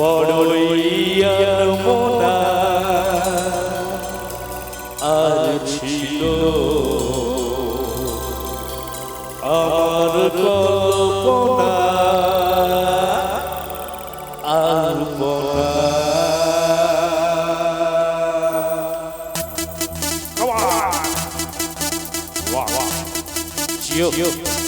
বড়ই মোনা আর ছিল। আমার কল্পনা আর মোনা। Come on!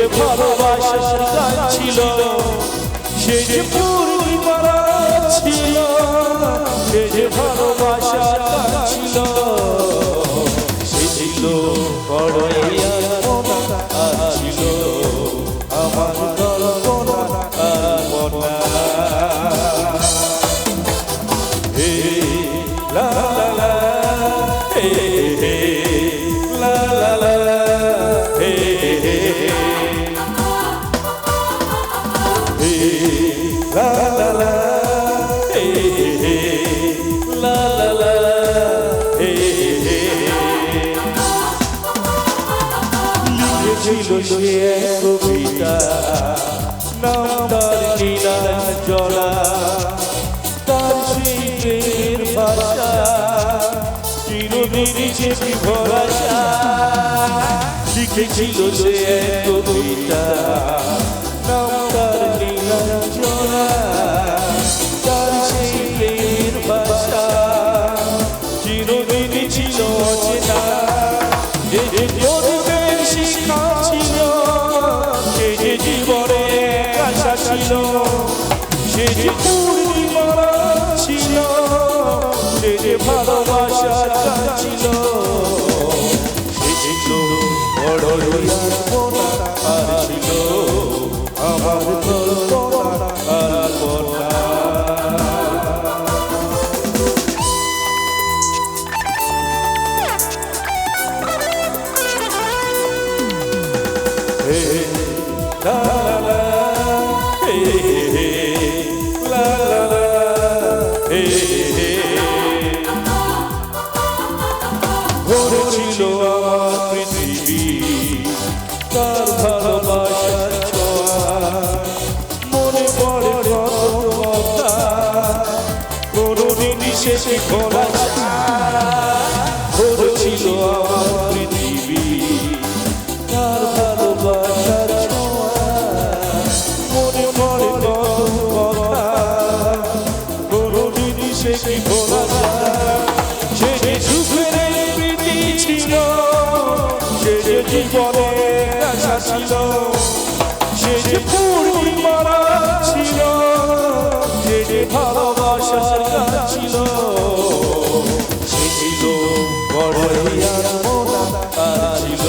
যে ভালোবাসার গান ছিল, সে যে পূর্ণিমারা ছিল, সে যে ভালোবাসার গান ছিল, সে ছিল বড়ই ছিল আমার কল্পনা আলপনা হে লা লা লা, হে হে লা লা লা। সে এক কবিতা নাম তার নীলা জলা, তার সেই প্রেমের ভাষা চিরদিন ভরসা, লিখেছিল সে কবিতা। ছিল সে যে পূর্ণিমারা ছিল সে যে ভালোবাসার গান ছিল সে ছিল বড়ই আর মোনা ছিল আমার কল্পনা আর কল্পনা হে ভরে ছিল আমার পৃথিবী। তার ভালোবাসার মনে পড়ে কথা কোনদিন শেষে খোলা ভরে ছিল আমার পৃথিবী। তার ভালোবাসার ছোঁয়া মনে পড়ে কথা কোনদিন সে কি ভোলা জীবনে আশা ছিল সে যে পূর্ণিমারা ছিল, সে যে ভালোবাসার গান ছিল, সে ছিল বড়ই আর মোনা আর ছিল,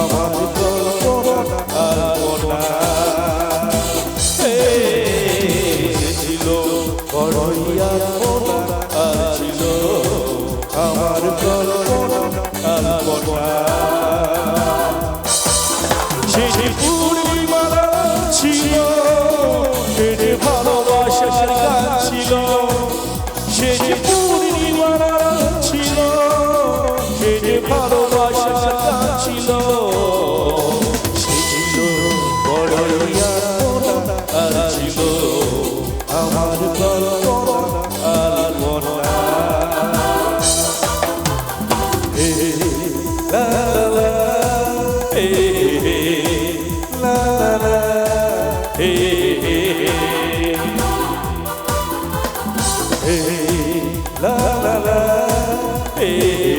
আমার কল্পনা। আর মোনা সে ছিল বড়ই আর Hey, la la la hey.